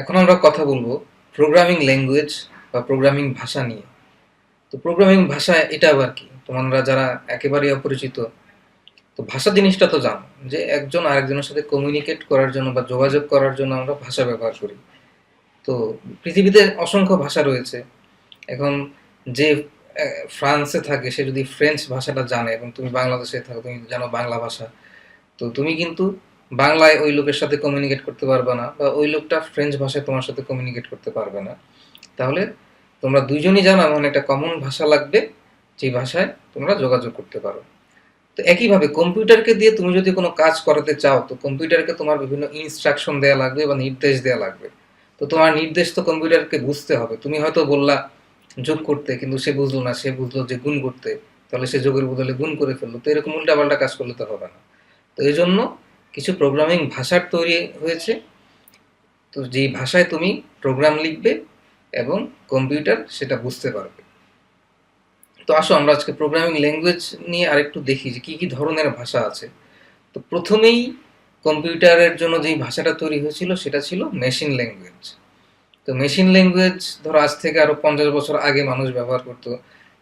এখন আমরা কথা বলব প্রোগ্রামিং ল্যাঙ্গুয়েজ বা প্রোগ্রামিং ভাষা নিয়ে। তো প্রোগ্রামিং ভাষা এটা আবার কি? তোমরা যারা একেবারেই অপরিচিত, তো ভাষা জিনিসটা তো জানো, যে একজন আরেকজনের সাথে কমিউনিকেট করার জন্য বা যোগাযোগ করার জন্য আমরা ভাষা ব্যবহার করি। তো পৃথিবীতে অসংখ্য ভাষা রয়েছে। এখন যে ফ্রান্সে থাকে, সে যদি ফ্রেঞ্চ ভাষাটা জানে এবং তুমি বাংলাদেশে থাকো, তুমি জানো বাংলা ভাষা। তো তুমি কিন্তু বাংলায় ওই লোকের সাথে কমিউনিকেট করতে পারবে না বা ওই লোকটা ফ্রেঞ্চ ভাষায় তোমার সাথে কমিউনিকেট করতে পারবে না। তাহলে তোমরা দুইজনই জানো এমন একটা কমন ভাষা লাগবে যে ভাষায় তোমরা যোগাযোগ করতে পারো। তো একইভাবে কম্পিউটারকে দিয়ে তুমি যদি কোনো কাজ করাতে চাও, তো কম্পিউটারকে তোমার বিভিন্ন ইনস্ট্রাকশন দেওয়া লাগবে বা নির্দেশ দেওয়া লাগবে। তো তোমার নির্দেশ তো কম্পিউটারকে বুঝতে হবে। তুমি হয়তো বললা, যোগ করতে। কিন্তু সে বুঝলো না। সে বুঝলো যে গুণ করতে। তাহলে সে যোগের বদলে গুণ করে ফেলল। তো এরকম উল্টাপাল্টা কাজ করলে তো হবে না। তো এই জন্য কিছু প্রোগ্রামিং ভাষার তৈরি হয়েছে। তো যেই ভাষায় তুমি প্রোগ্রাম লিখবে এবং কম্পিউটার সেটা বুঝতে পারবে। তো আসো আমরা আজকে প্রোগ্রামিং ল্যাঙ্গুয়েজ নিয়ে আরেকটু দেখি যে কী কী ধরনের ভাষা আছে। তো প্রথমেই কম্পিউটারের জন্য যেই ভাষাটা তৈরি হয়েছিল সেটা ছিল মেশিন ল্যাঙ্গুয়েজ তো মেশিন ল্যাঙ্গুয়েজ ধরো আজ থেকে আরও পঞ্চাশ বছর আগে মানুষ ব্যবহার করতো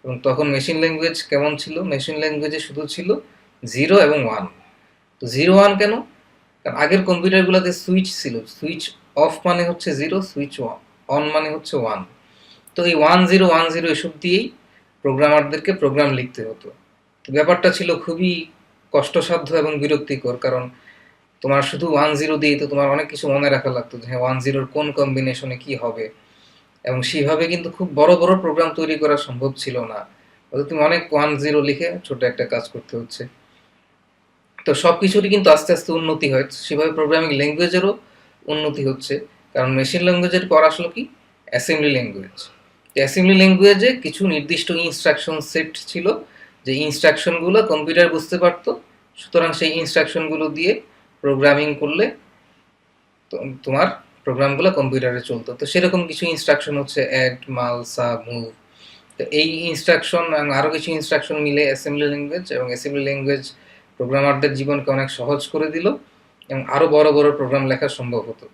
এবং তখন মেশিন ল্যাঙ্গুয়েজ কেমন ছিল? মেশিন ল্যাঙ্গুয়েজে শুধু ছিল জিরো এবং ওয়ান তো জিরো ওয়ান কেন? কারণ আগের কম্পিউটারগুলোতে সুইচ ছিল। সুইচ অফ মানে হচ্ছে জিরো সুইচ অন মানে হচ্ছে ওয়ান তো এই ওয়ান জিরো ওয়ান জিরো এসব দিয়েই প্রোগ্রামারদেরকে প্রোগ্রাম লিখতে হতো। তো ব্যাপারটা ছিল খুবই কষ্টসাধ্য এবং বিরক্তিকর, কারণ তোমার শুধু ওয়ান জিরো দিয়ে তো তোমার অনেক কিছু মনে রাখা লাগতো যে হ্যাঁ ওয়ান জিরোর কোন কম্বিনেশনে কি হবে। এবং সেইভাবে কিন্তু খুব বড় বড় প্রোগ্রাম তৈরি করা সম্ভব ছিল না। তুমি অনেক ওয়ান জিরো লিখে ছোট একটা কাজ করতে হচ্ছে। তো সব কিছুরই কিন্তু আস্তে আস্তে উন্নতি হয়। সেভাবে প্রোগ্রামিং ল্যাঙ্গুয়েজেরও উন্নতি হচ্ছে। কারণ মেশিন ল্যাঙ্গুয়েজের পর আসলো কি? অ্যাসেম্বলি ল্যাঙ্গুয়েজ অ্যাসেম্বলি ল্যাঙ্গুয়েজে কিছু নির্দিষ্ট ইনস্ট্রাকশন সেট ছিল, যে ইনস্ট্রাকশনগুলো কম্পিউটার বুঝতে পারতো। সুতরাং সেই ইনস্ট্রাকশনগুলো দিয়ে প্রোগ্রামিং করলে তোমার প্রোগ্রামগুলো কম্পিউটারে চলতো। তো সেরকম কিছু ইনস্ট্রাকশন হচ্ছে অ্যাড মাল সা মুভ তো এই ইনস্ট্রাকশন আরও কিছু ইনস্ট্রাকশন মিলে অ্যাসেম্বলি ল্যাঙ্গুয়েজ এবং অ্যাসেম্বলি ল্যাঙ্গুয়েজ প্রোগ্রামারদের জীবনকে অনেক সহজ করে দিল এবং আরও বড় বড় প্রোগ্রাম লেখা সম্ভব হতো।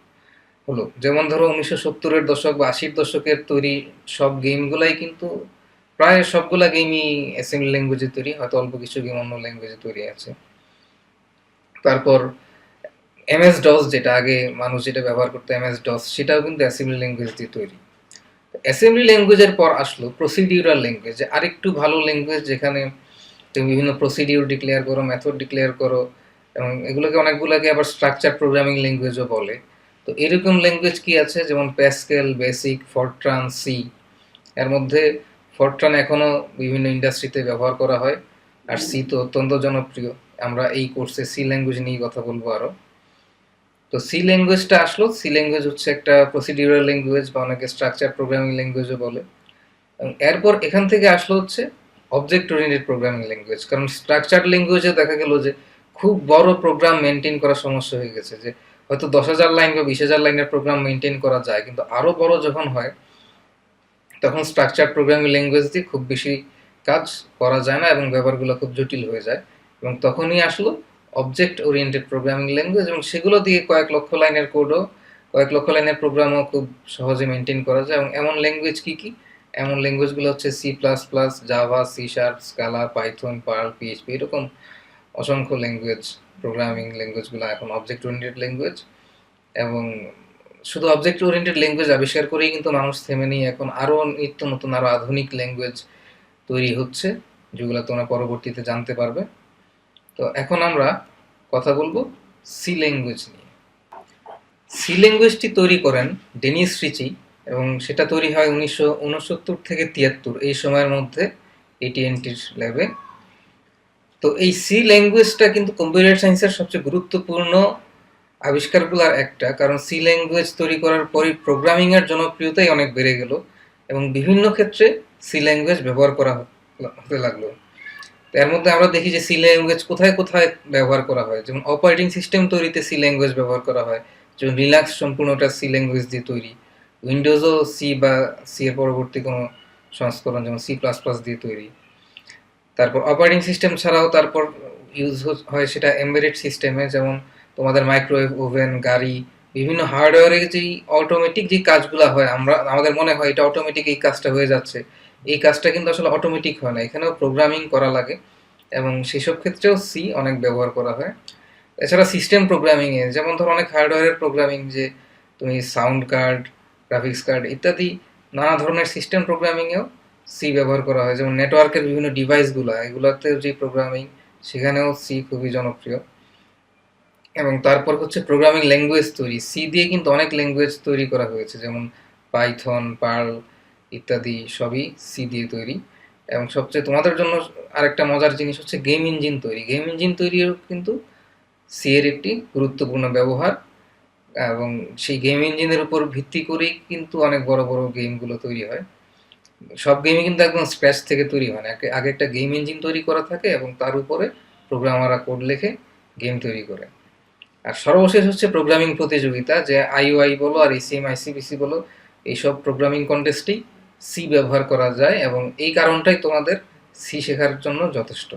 হলো, যেমন ধরো উনিশশো সত্তরের দশক বা আশির দশকের তৈরি সব গেমগুলাই কিন্তু প্রায় সবগুলা গেমই অ্যাসেম্বলি ল্যাঙ্গুয়েজে তৈরি, হয়তো অল্প কিছু গেম অন্য ল্যাঙ্গুয়েজে তৈরি আছে। তারপর এমএস ডস যেটা, আগে মানুষ যেটা ব্যবহার করতো এমএস ডস সেটাও কিন্তু অ্যাসেম্বলি ল্যাঙ্গুয়েজ দিয়ে তৈরি। অ্যাসেম্বলি ল্যাঙ্গুয়েজের পর আসলো প্রসিডিউরাল ল্যাঙ্গুয়েজ আরেকটু ভালো ল্যাঙ্গুয়েজ যেখানে তুমি বিভিন্ন প্রসিডিউর ডিক্লেয়ার করো মেথড ডিক্লেয়ার করো, এবং এগুলোকে অনেকগুলোকে আবার স্ট্রাকচার প্রোগ্রামিং ল্যাঙ্গুয়েজও বলে। তো এরকম ল্যাঙ্গুয়েজ কি আছে? যেমন প্যাসকেল বেসিক ফরট্রান সি এর মধ্যে ফরট্রান এখনও বিভিন্ন ইন্ডাস্ট্রিতে ব্যবহার করা হয়, আর সি তো অত্যন্ত জনপ্রিয়। আমরা এই কোর্সে সি ল্যাঙ্গুয়েজ নিয়ে কথা বলব আরও তো সি ল্যাঙ্গুয়েজটা আসলো। সি ল্যাঙ্গুয়েজ হচ্ছে একটা প্রসিডিউরাল ল্যাঙ্গুয়েজ বা অনেকে স্ট্রাকচার প্রোগ্রামিং ল্যাঙ্গুয়েজও বলে। এবং এরপর এখান থেকে আসলো হচ্ছে অবজেক্ট ওরিয়েন্টেড প্রোগ্রামিং ল্যাঙ্গুয়েজ কারণ স্ট্রাকচার ল্যাঙ্গুয়েজে দেখা গেল যে খুব বড় প্রোগ্রাম মেনটেন করা সমস্যা হয়ে গেছে, যে হয়তো দশ হাজার লাইন বা বিশ হাজার লাইনের প্রোগ্রাম মেনটেন করা যায়, কিন্তু আরও বড় যখন হয়, তখন স্ট্রাকচার প্রোগ্রামিং ল্যাঙ্গুয়েজ দিয়ে খুব বেশি কাজ করা যায় না এবং ব্যাপারগুলো খুব জটিল হয়ে যায়। এবং তখনই আসলো অবজেক্ট ওরিয়েন্টেড প্রোগ্রামিং ল্যাঙ্গুয়েজ এবং সেগুলো দিয়ে কয়েক লক্ষ লাইনের কোডও কয়েক লক্ষ লাইনের প্রোগ্রামও খুব সহজে মেনটেন করা যায়। এবং এমন ল্যাঙ্গুয়েজ কী কি? এমন ল্যাঙ্গুয়েজগুলো হচ্ছে C plus plus Java C sharp Scala Python Perl PHP এরকম অসংখ্য ল্যাঙ্গুয়েজ প্রোগ্রামিং ল্যাঙ্গুয়েজগুলো এখন অবজেক্ট ওরিয়েন্টেড ল্যাঙ্গুয়েজ এবং শুধু অবজেক্ট ওরিয়েন্টেড ল্যাঙ্গুয়েজ আবিষ্কার করেই কিন্তু মানুষ থেমে নেই। এখন আরও নিত্য নতুন আরও আধুনিক ল্যাঙ্গুয়েজ তৈরি হচ্ছে, যেগুলো তোমরা পরবর্তীতে জানতে পারবে। তো এখন আমরা কথা বলব সি ল্যাঙ্গুয়েজ নিয়ে। সি ল্যাঙ্গুয়েজটি তৈরি করেন ডেনিস রিচি। এবং সেটা তৈরি হয় উনিশশো উনসত্তর থেকে তিয়াত্তর, এই সময়ের মধ্যে এটিএনটির ল্যাবে তো এই সি ল্যাঙ্গুয়েজটা কিন্তু কম্পিউটার সায়েন্সের সবচেয়ে গুরুত্বপূর্ণ আবিষ্কারগুলোর একটা, কারণ সি ল্যাঙ্গুয়েজ তৈরি করার পরই প্রোগ্রামিংয়ের জনপ্রিয়তাই অনেক বেড়ে গেল এবং বিভিন্ন ক্ষেত্রে সি ল্যাঙ্গুয়েজ ব্যবহার করা হতে লাগল। এর মধ্যে আমরা দেখি যে সি ল্যাঙ্গুয়েজ কোথায় কোথায় ব্যবহার করা হয়, যেমন অপারেটিং সিস্টেম তৈরিতে সি ল্যাঙ্গুয়েজ ব্যবহার করা হয়, যেমন রিল্যাক্স সম্পূর্ণটা সি ল্যাঙ্গুয়েজ দিয়ে তৈরি। উইন্ডোজও সি বা সি এর পরবর্তী কোনো সংস্করণ যেমন সি প্লাস প্লাস দিয়ে তৈরি। তারপর অপারেটিং সিস্টেম ছাড়াও তারপর ইউজ হয় সেটা এমবেডেড সিস্টেমে যেমন তোমাদের মাইক্রোওয়েভ ওভেন গাড়ি, বিভিন্ন হার্ডওয়্যারে যেই অটোমেটিক যে কাজগুলো হয়, আমরা আমাদের মনে হয় এটা অটোমেটিক এই কাজটা হয়ে যাচ্ছে। এই কাজটা কিন্তু আসলে অটোমেটিক হয় না, এখানেও প্রোগ্রামিং করা লাগে এবং সেসব ক্ষেত্রেও সি অনেক ব্যবহার করা হয়। এছাড়া সিস্টেম প্রোগ্রামিংয়ে যেমন ধরো অনেক হার্ডওয়্যারের প্রোগ্রামিং যে তুমি সাউন্ড কার্ড গ্রাফিক্স কার্ড ইত্যাদি, নানা ধরনের সিস্টেম প্রোগ্রামিংয়েও সি ব্যবহার করা হয়। যেমন নেটওয়ার্কের বিভিন্ন ডিভাইসগুলো এগুলোতে যে প্রোগ্রামিং সেখানেও সি খুবই জনপ্রিয়। এবং তারপর হচ্ছে প্রোগ্রামিং ল্যাঙ্গুয়েজ তৈরি। সি দিয়ে কিন্তু অনেক ল্যাঙ্গুয়েজ তৈরি করা হয়েছে। যেমন পাইথন পার্ল ইত্যাদি সবই সি দিয়ে তৈরি। এবং সবচেয়ে তোমাদের জন্য আরেকটা মজার জিনিস হচ্ছে গেম ইঞ্জিন তৈরি। গেম ইঞ্জিন তৈরিও কিন্তু সি এর একটি গুরুত্বপূর্ণ ব্যবহার। এবং সেই গেম ইঞ্জিনের উপর ভিত্তি করেই কিন্তু অনেক বড় বড় গেমগুলো তৈরি হয়। সব গেমই কিন্তু একদম স্ক্র্যাচ থেকে তৈরি হয় না। আগে- একটা গেম ইঞ্জিন তৈরি করা থাকে এবং তার উপরে প্রোগ্রামাররা কোড লেখে গেম তৈরি করে। আর সর্বশেষ হচ্ছে প্রোগ্রামিং প্রতিযোগিতা, যে আইওআই বলো আর এসিএম আইসিবিসি বলো, এইসব প্রোগ্রামিং কন্টেস্টেই সি ব্যবহার করা যায় এবং এই কারণটাই তোমাদের সি শেখার জন্য যথেষ্ট।